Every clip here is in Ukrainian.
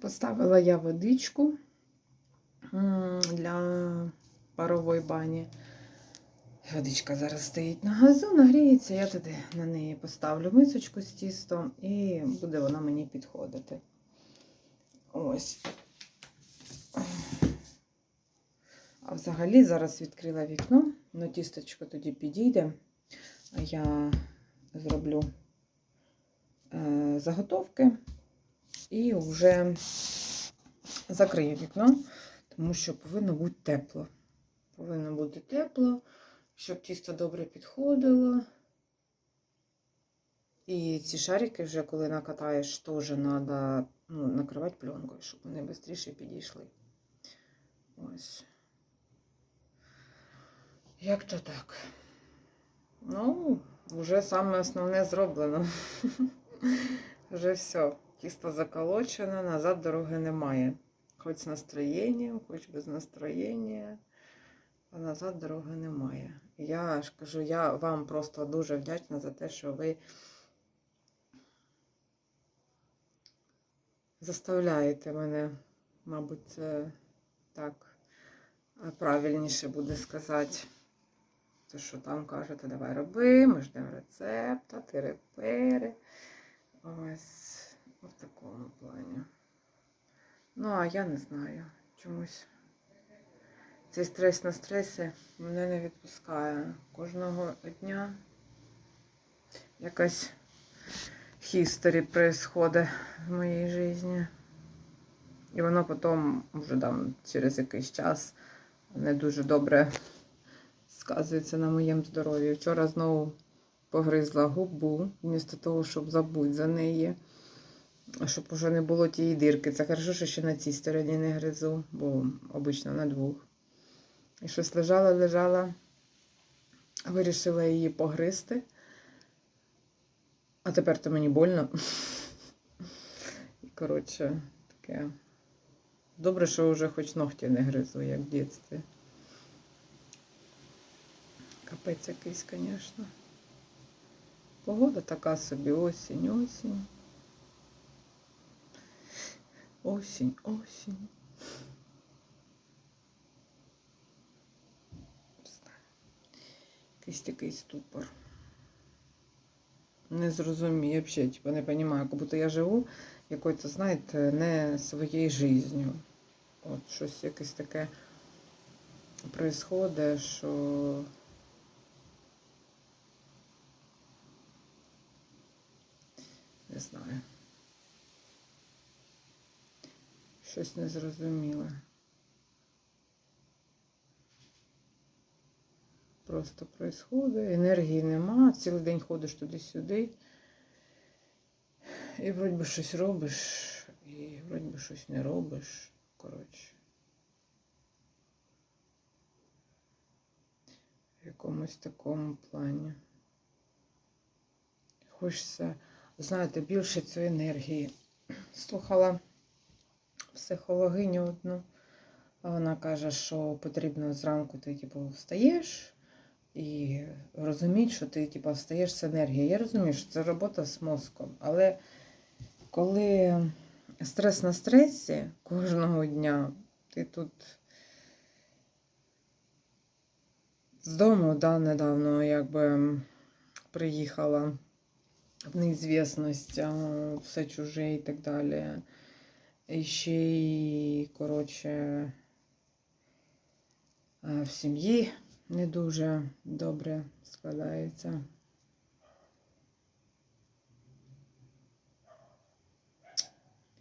Поставила я водичку для парової бані. Водичка зараз стоїть на газу, нагріється, я туди на неї поставлю мисочку з тістом і буде вона мені підходити. Ось. А взагалі зараз відкрила вікно, ну тісточко тоді підійде. Я зроблю е, заготовки і вже закрию вікно, тому що повинно бути тепло. Повинно бути тепло, щоб тісто добре підходило. І ці шарики вже, коли накатаєш, теж треба ну, накривати пленкою, щоб вони швидше підійшли. Ось. Як то так? Ну, вже саме основне зроблено. Вже все. Тісто заколочено, назад дороги немає. Хоч з настроєнням, хоч без настроєння, а назад дороги немає. Я ж кажу, я вам просто дуже вдячна за те, що ви заставляєте мене, мабуть, це так е, правильніше буде сказати. То, що там кажете, давай роби, ми ждемо рецепта, тири-пери. Ось в такому плані. Ну, а я не знаю. Чомусь цей стрес на стресі мене не відпускає. Кожного дня якась хістері происходить в моїй житті. І воно потім вже там через якийсь час не дуже добре сказується на моєму здоров'ї. Вчора знову погризла губу, вмісто того, щоб забути за неї, щоб уже не було тієї дирки. Це хорошо, що ще на цій стороні не гризу, бо обично на двох. І щось лежала, лежала, вирішила її погризти. А тепер то мені больно. Коротше, таке. Добре, що вже хоч ногті не гризу, як в дитинстві. Капець якийсь, звісно. Погода така собі, осінь, осінь. Осінь, осінь. Якийсь такий ступор. Не зрозумію, взагалі, типу, не розумію, як будто я живу якою-то, знаєте, не своєю життю. От щось якесь таке происходить, що не знаю. Щось незрозуміле. Просто происходить, енергії нема, цілий день ходиш туди-сюди. І вроді би щось робиш, і вроді би щось не робиш. Коротше. В якомусь такому плані. Хочеться, знаєте, більше цієї енергії. Слухала психологиню одну, вона каже, що потрібно зранку ти типу, встаєш і розуміти, що ти типу, встаєш з енергією. Я розумію, що це робота з мозком, але коли стрес на стресі кожного дня, ти тут з дому да, недавно якби приїхала в неізвісність, все чуже і так далі. І ще й, коротше, в сім'ї не дуже добре складається.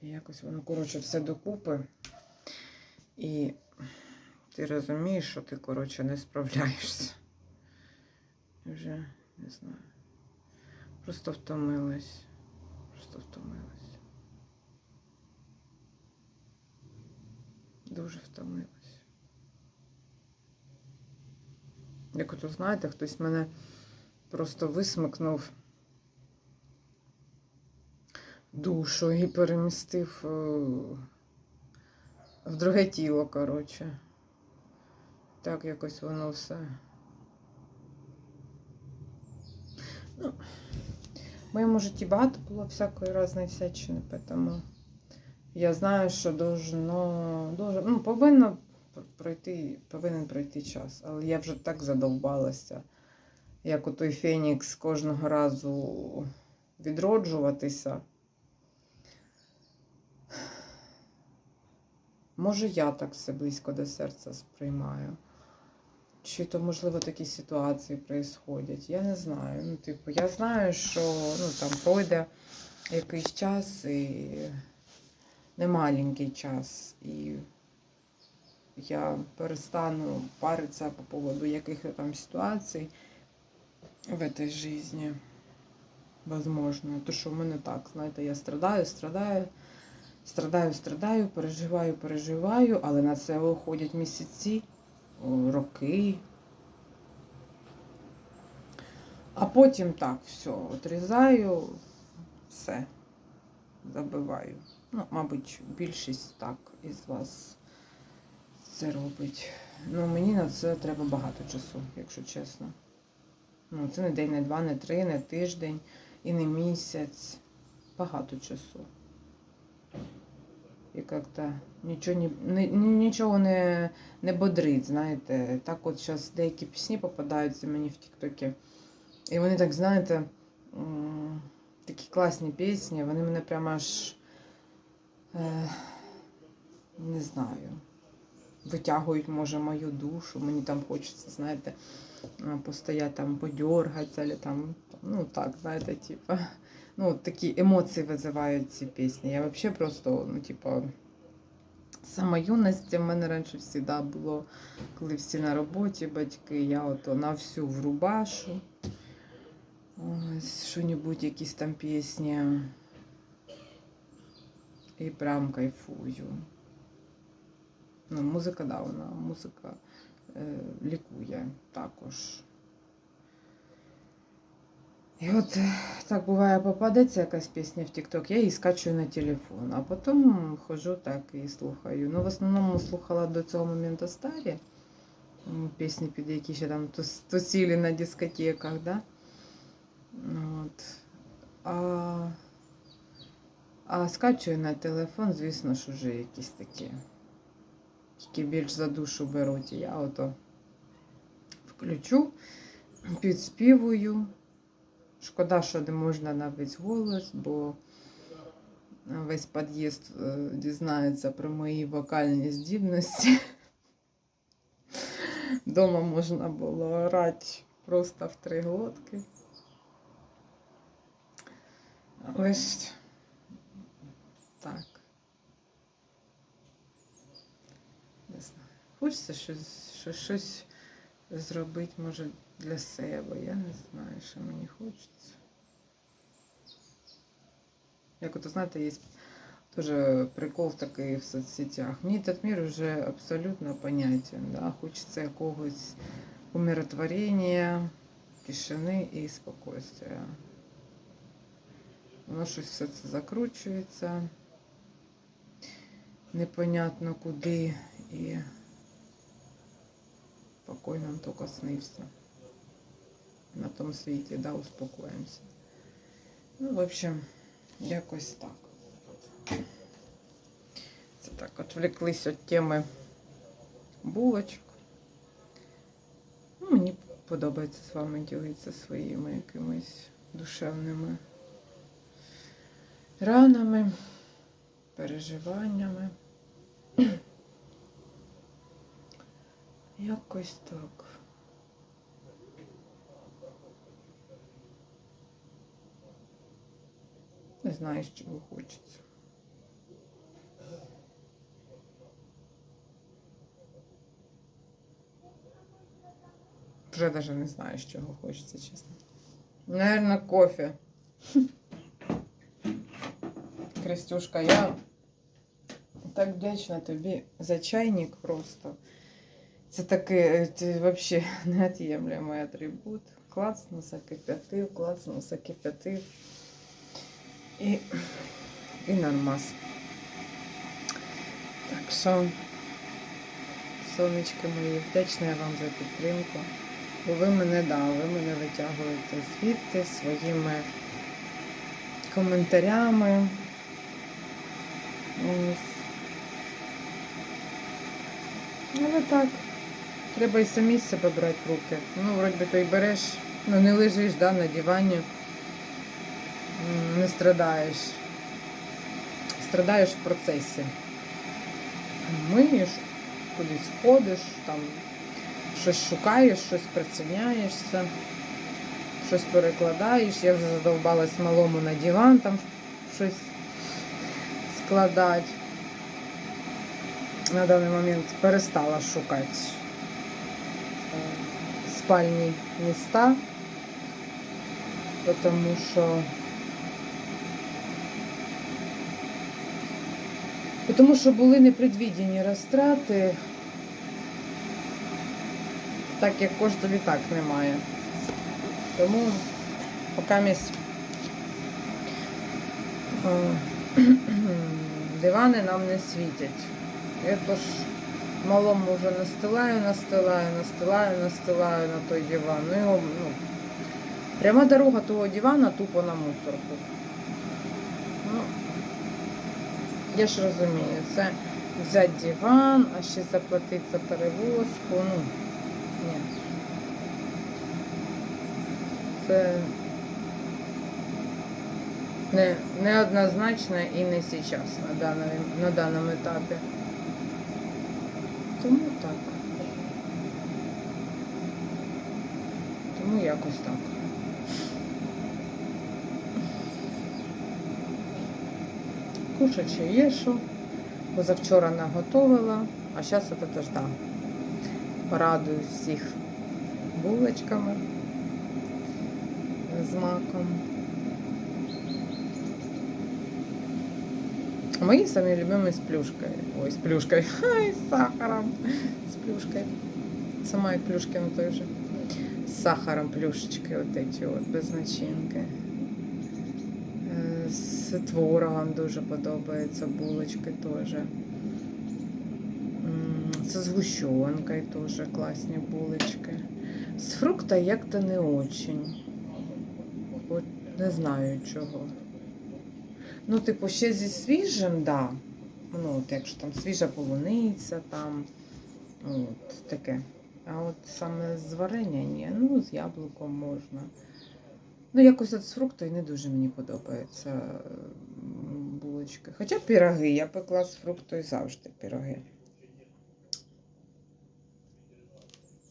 І якось воно, коротше, все докупи. І ти розумієш, що ти, коротше, не справляєшся. Вже не знаю. Просто втомилась. Просто втомилась. Дуже втомилась. Як ото, знаєте, хтось мене просто висмикнув душу і перемістив е, в друге тіло, коротше. Так якось воно все. Ну, в моєму житті багато було всякої різної всячини, тому Я знаю, що должно, должно ну, повинно пройти, повинен пройти час. Але я вже так задовбалася, як у той Фенікс кожного разу відроджуватися. Може, я так все близько до серця сприймаю. Чи то, можливо, такі ситуації происходять. Я не знаю. Ну, типу, я знаю, що ну, там пройде якийсь час і немаленький час. І я перестану паритися по поводу яких там ситуацій в этой жизни. Возможно. То, що в мене так, знаєте, я страдаю, страдаю, страдаю, страдаю, переживаю, переживаю, але на це уходять місяці, роки. А потім так, все, отрізаю, все, забиваю. Ну, мабуть, більшість так із вас це робить. Ну, мені на це треба багато часу, якщо чесно. Ну, це не день, не два, не три, не тиждень і не місяць. Багато часу. І як-то нічого не, не, ні- нічого не, не бодрить, знаєте. Так от зараз деякі пісні попадаються мені в Тіктокі. І вони так, знаєте, такі класні пісні, вони мене прямо аж е, не знаю. Витягують, може, мою душу. Мені там хочеться, знаєте, е, постояти там, подергатися, там, ну так, знаєте, типа. Ну, такі емоції визивають ці пісні. Я взагалі просто, ну, типа, сама юність в мене раніше завжди було, коли всі на роботі, батьки, я ото на всю в рубашу. Ось, що-небудь, якісь там пісні. І прям кайфую. Ну, музика, да, вона музика е, лікує також. І от е, так буває, попадеться якась пісня в TikTok, я її скачую на телефон, а потім ходжу так і слухаю. Ну, в основному слухала до цього моменту старі м, пісні, під які ще там тус- тусили на дискотеках, да? Ну, От. А, а скачую на телефон, звісно ж, уже якісь такі, які більш за душу беруть. Я ото включу, підспівую. Шкода, що не можна на весь голос, бо весь під'їзд е, дізнається про мої вокальні здібності. Дома можна було орати просто в три глотки. Ж так. Не знаю. Хочеться щось, щось, щось зробити, може, для себе. Я не знаю, що мені хочеться. Як от, знаєте, є теж прикол такий в соцсетях. Мені этот мир вже абсолютно понятен. Да? Хочеться якогось умиротворення, тишини і спокойствия. Воно щось все це закручується. Непонятно куди і покой нам тільки снився. На тому світі, да, успокоїмося. Ну, в общем, якось так. Це так, отвлеклись від теми булочок. Ну, мені подобається з вами ділитися своїми якимись душевними ранами, переживаннями. Якось так. Не знаю, з чого хочеться. Вже навіть не знаю, з чого хочеться, чесно. Наверно, кофе. Крестюшка, я так вдячна тобі за чайник просто. Це таке, це взагалі неот'ємлемий атрибут. Класно закип'ятив, класно закип'ятив. І, і нормас. Так що, сонечки мої, вдячна я вам за підтримку. Бо ви мене да, ви мене витягуєте звідти своїми коментарями, Ось. Але так. Треба і самі себе брати в руки. Ну, вроді би то й береш, ну не лежиш да, на дивані, не страдаєш. Страдаєш в процесі. Миєш, кудись ходиш, там щось шукаєш, щось приценяєшся, щось перекладаєш. Я вже задовбалась малому на диван там щось складати. На даний момент перестала шукати е, спальні міста, тому що тому що були непредвідені розтрати, так як коштів і так немає. Тому поки е, дивани нам не світять. Я то ж малому вже настилаю, настилаю, настилаю, настилаю на той диван. Ну, його, ну, пряма дорога того дивана тупо на мусорку. Ну, я ж розумію, це взяти диван, а ще заплатити за перевозку. Ну, ні. Це не, неоднозначно і не зараз на даному, на даному етапі. Тому так. Тому якось так. Кушать ще є що. Позавчора наготовила, а зараз це теж да. Порадую всіх булочками з маком. Мої самі любимі з плюшкою. Ой, з плюшкою. Ай, з сахаром. З плюшкою. Сама і плюшки на той же. З сахаром плюшечки от эти от, без начинки. З творогом дуже подобається, булочки теж. Це з гущонкою теж класні булочки. З фрукта як-то не очень. От не знаю чого. Ну, типу, ще зі свіжим, да. Ну, от якщо там свіжа полуниця, там от таке. А от саме з варення ні. Ну, з яблуком можна. Ну, якось от з фруктою не дуже мені подобаються булочки. Хоча піроги, я пекла з фруктою завжди піроги.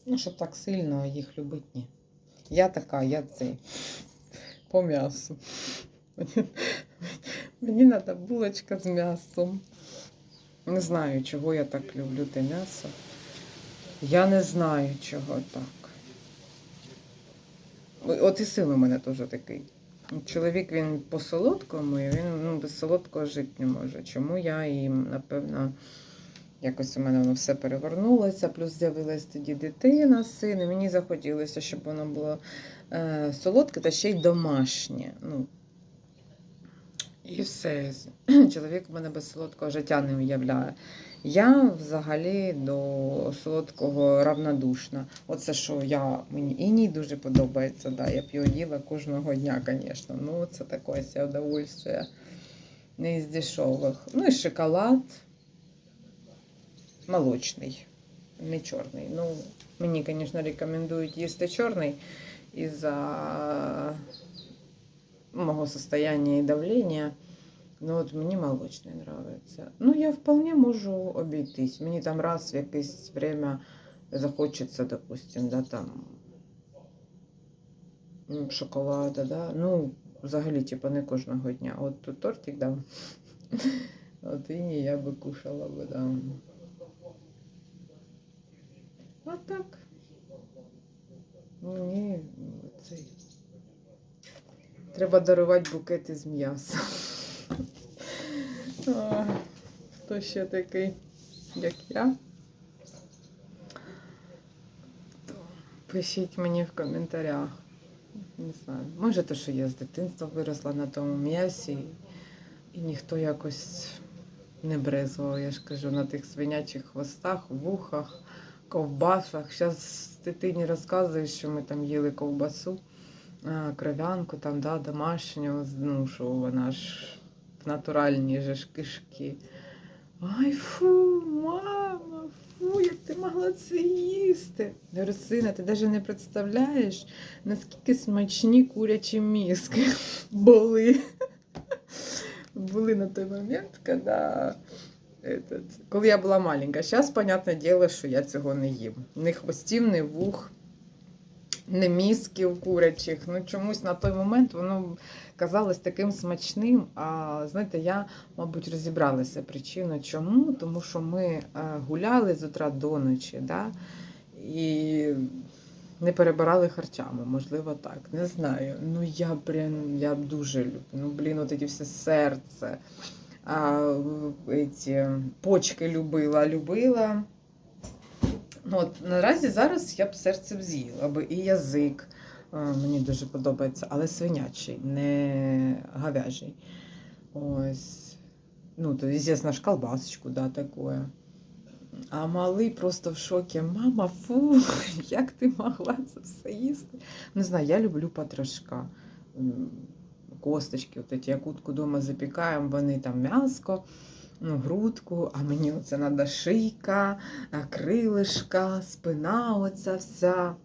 Ну, щоб так сильно їх любити, ні. Я така, я цей по м'ясу. Мені треба булочка з м'ясом. Не знаю, чого я так люблю те м'ясо. Я не знаю, чого так. От і син у мене теж такий. Чоловік він по солодкому, і він ну, без солодкого жити не може. Чому я і, напевно, якось у мене воно все перевернулося, плюс з'явилась тоді дитина, син, і мені захотілося, щоб воно було е, солодке та ще й домашнє. Ну, і все. Чоловік в мене без солодкого життя не уявляє. Я взагалі до солодкого равнодушна. Оце що я мені іній дуже подобається. Да, я його їла кожного дня, звісно. Ну, це таке удовольствие. Не із дешевих. Ну і шоколад молочний, не чорний. Ну, мені, звісно, рекомендують їсти чорний із-за мого состояния і давлення. Ну, от мені молочний нравиться. Ну, я вполне можу обійтись. Мені там раз в якесь время захочеться, допустим, да, там шоколада, да. Ну, взагалі, типу, не кожного дня. От тут тортик дам. От і ні, я би кушала би, да. А так. Мені цей. Треба дарувати букети з м'яса. Хто ще такий, як я? То пишіть мені в коментарях. Не знаю. Може, то, що я з дитинства виросла на тому м'ясі, і ніхто якось не брезував, я ж кажу, на тих свинячих хвостах, вухах, ковбасах. Зараз дитині розказую, що ми там їли ковбасу, кров'янку, там, да, домашню, ну, що вона ж в натуральні же ж кишки. Ай, фу, мама, фу, як ти могла це їсти? Я говорю, сина, ти навіть не представляєш, наскільки смачні курячі мізки були. Були на той момент, коли, этот, коли я була маленька. Зараз, понятне діло, що я цього не їм. Ні хвостів, ні вух, ні мізків курячих. Ну, чомусь на той момент воно казалось таким смачним. А знаєте, я, мабуть, розібралася причиною чому, тому що ми е, гуляли з утра до ночі, да? і не перебирали харчами, можливо, так. Не знаю. Ну я прям я дуже люблю. Ну, блін, от ці все серце. А, ці, почки любила, любила. Ну, от, наразі зараз я б серце з'їла би і язик. е, Мені дуже подобається, але свинячий, не говяжий. Ось. Ну, то, звісно ж, колбасочку, да, такое. А малий просто в шокі. Мама, фу, як ти могла це все їсти? Не знаю, я люблю потрошка. Косточки, от ці, як утку вдома запікаємо, вони там м'яско, ну, грудку, а мені оце треба шийка, крилишка, спина оця вся.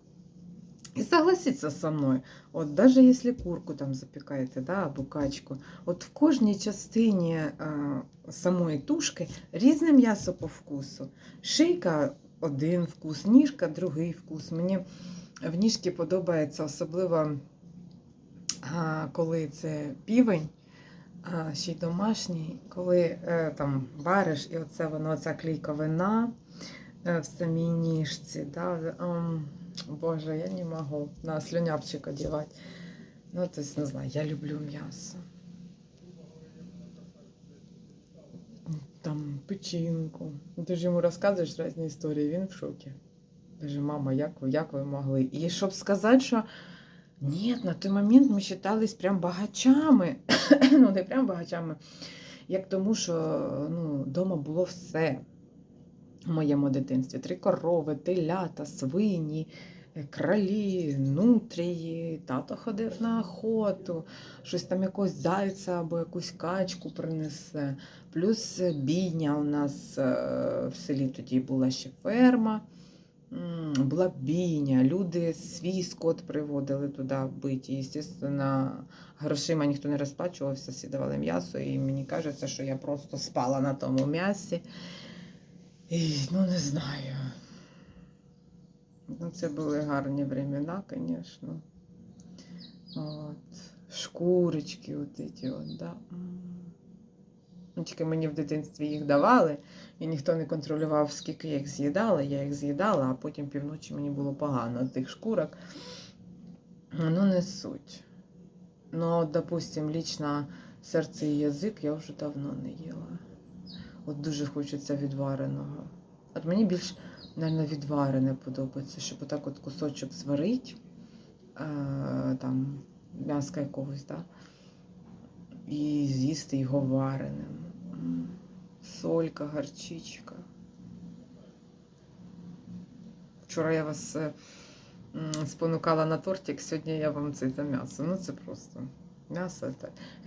І согласіться со мною, от даже якщо курку там запікаєте, да, або качку, от в кожній частині е, самої тушки різне м'ясо по вкусу. Шийка один вкус, ніжка другий вкус. Мені в ніжки подобається особливо, а, коли це півень, а, ще й домашній, коли е, там вариш, і оце воно, ця клейковина е, в самій ніжці. Да, ем, Боже, я не можу на слюнявчик одягати. Ну, то есть, не знаю, я люблю м'ясо. Там печінку. Ну, Ти ж йому розказуєш різні історії, він в шокі. Каже, мама, як ви, як ви могли? І щоб сказати, що ні, на той момент ми вважались прям багачами. ну, не прям багачами, як тому, що ну, вдома було все в моєму дитинстві. Три корови, телята, свині, е, кролі, нутрії, тато ходив на охоту, щось там якогось зайця або якусь качку принесе. Плюс бійня у нас е, в селі тоді була ще ферма. Бійня, люди свій скот приводили туди биті. І, звісно, грошима ніхто не розплачувався, всі давали м'ясо, і мені кажеться, що я просто спала на тому м'ясі. І, ну, не знаю. Ну, це були гарні времена, звісно. От. Шкурочки, от ці от, да. Ну, Тільки мені в дитинстві їх давали, і ніхто не контролював, скільки я їх з'їдала. Я їх з'їдала, а потім півночі мені було погано тих шкурок. Ну, не суть. Ну, от, допустим, лічно серце і язик я вже давно не їла. От дуже хочеться відвареного. От мені більш, мабуть, відварене подобається, щоб отак от кусочок зварить, е, там, м'яска якогось, да? і з'їсти його вареним. Солька, гарчичка. Вчора я вас е, спонукала на тортик, сьогодні я вам це за м'ясо. Ну це просто м'ясо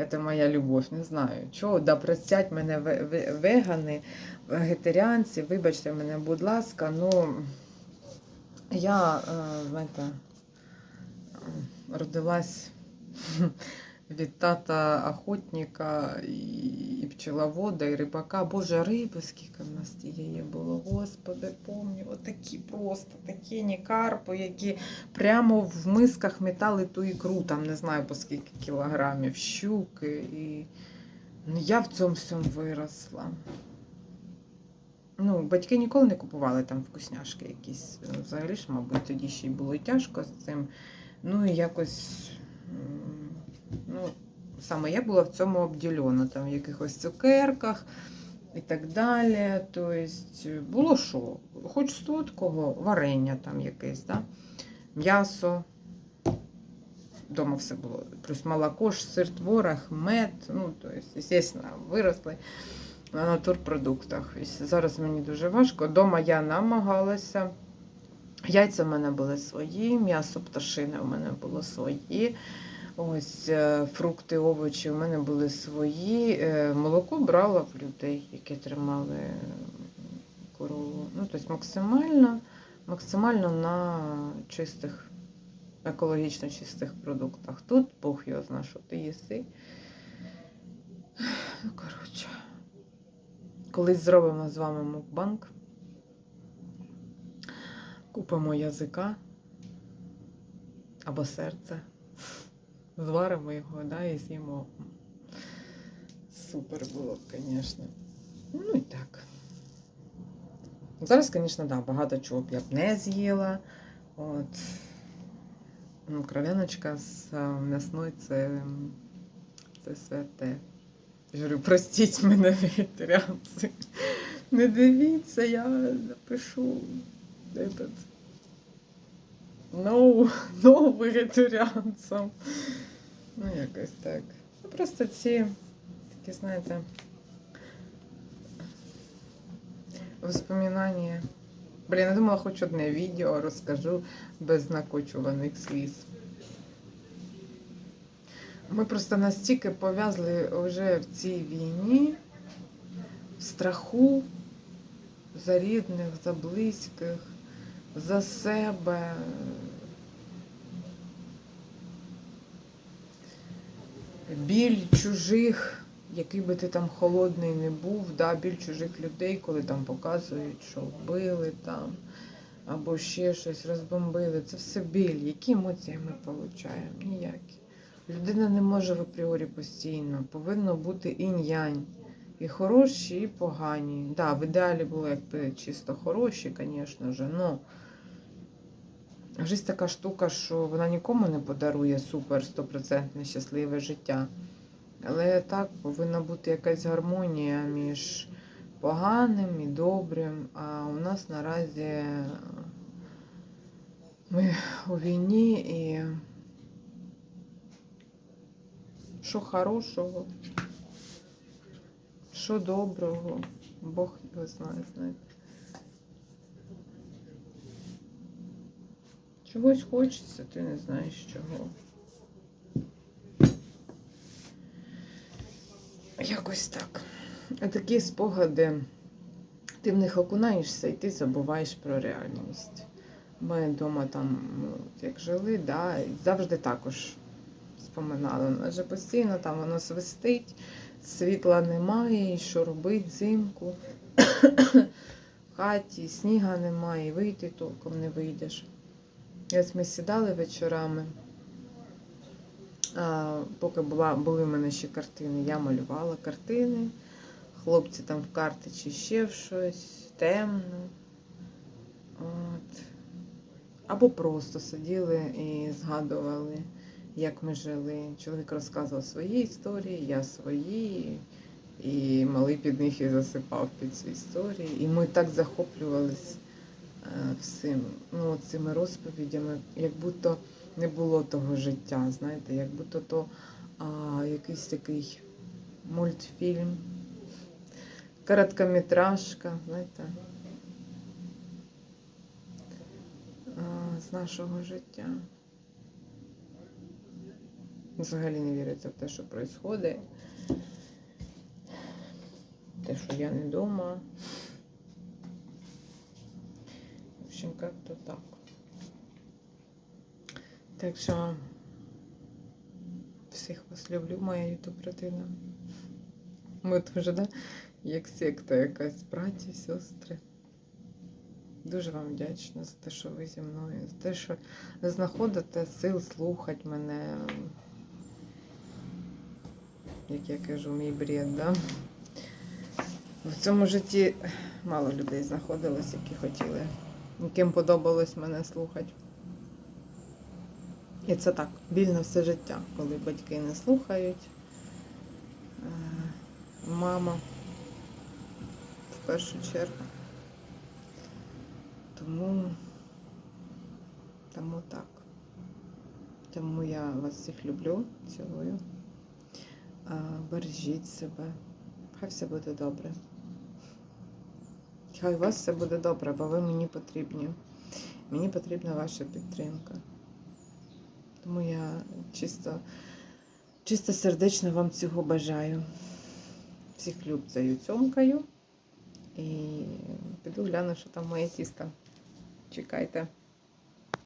це, моя любов. Не знаю. Чого, да простять мене ве- ве- вегани, вегетаріанці, вибачте мене, будь ласка, ну я, е, знаєте, родилась від тата охотника і, пчеловода, і рибака. Боже, риби, скільки в нас тієї було, господи, помню, отакі просто такі карпи, які прямо в мисках метали ту ікру, там не знаю по скільки кілограмів, щуки. І... Ну, я в цьому всьому виросла. Ну, батьки ніколи не купували там вкусняшки якісь. Взагалі ж, мабуть, тоді ще й було тяжко з цим. Ну і якось. Саме я була в цьому обділена, там в якихось цукерках і так далі. Тобто було що? Хоч солодкого, варення там якесь, да? м'ясо. Дома все було. Плюс молоко, сир, творог, мед. Ну, тобто, звісно, виросли на натурпродуктах. І зараз мені дуже важко. Дома я намагалася. Яйця в мене були свої, м'ясо пташини у мене було свої. Ось е, фрукти, овочі у мене були свої. Е, Молоко брала в людей, які тримали е, корову. Ну, тобто максимально, максимально на чистих, екологічно чистих продуктах. Тут Бог його знає, що ти їси. Ну, коротше. Колись зробимо з вами мукбанк. Купимо язика або серце. Зваримо його, да, і з'їмо. Супер було б, звісно. Ну і так. Зараз, звісно, да, багато чого б я б не з'їла. От. Ну, кров'яночка з а, м'ясної це, це святе. Я простіть мене, вегетаріанці. Не дивіться, я напишу этот, no, no вегетаріанцям. Ну, якось так. Ну, Просто ці такі, знаєте, воспоминання. Блін, я думала, хоч одне відео розкажу без накочуваних сліз. Ми просто настільки пов'язли вже в цій війні, в страху за рідних, за близьких, за себе. Біль чужих, який би ти там холодний не був, да, біль чужих людей, коли там показують, що вбили там, або ще щось розбомбили. Це все біль. Які емоції ми отримуємо? Ніякі. Людина не може в апріорі постійно. Повинно бути інь-янь. І хороші, і погані. Да, в ідеалі було якби чисто хороші, звісно ж, но життя така штука, що вона нікому не подарує супер стопроцентне щасливе життя. Але так повинна бути якась гармонія між поганим і добрим. А у нас наразі ми у війні і що хорошого, що доброго, Бог його знає, знаєте. Чогось хочеться, ти не знаєш чого. Якось так. Такі спогади, ти в них окунаєшся і ти забуваєш про реальність. Ми вдома там, ну, як жили, да, завжди також споминали. У нас же постійно там воно свистить, світла немає, і що робити взимку. В хаті сніга немає, і вийти толком не вийдеш. І ось ми сідали вечорами. А, поки була, були в мене ще картини, я малювала картини. Хлопці там в карти чи ще в щось, темно. От. Або просто сиділи і згадували, як ми жили. Чоловік розказував свої історії, я свої. І малий під них і засипав під ці історії. І ми так захоплювались е, всім, ну, цими розповідями, як будто не було того життя, знаєте, як будто то а, якийсь такий мультфільм, короткометражка, знаєте, а, з нашого життя. Взагалі не віриться в те, що відбувається. Те, що я не вдома. Общем, как-то так. Так що всіх вас люблю, моя ютуб родина. Ми тут вже, да? як секта якась, браті, сестри. Дуже вам вдячна за те, що ви зі мною, за те, що знаходите сил слухати мене. Як я кажу, мій бред, да? В цьому житті мало людей знаходилось, які хотіли, яким подобалось мене слухати. І це так, вільно все життя, коли батьки не слухають. Е, Мама в першу чергу. Тому, тому так. Тому я вас всіх люблю, цілую. Бережіть себе. Хай все буде добре. Хай у вас все буде добре, бо ви мені потрібні. Мені потрібна ваша підтримка. Тому я чисто, чисто сердечно вам цього бажаю. Всіх любцею, цьомкаю. І піду гляну, що там моє тісто. Чекайте.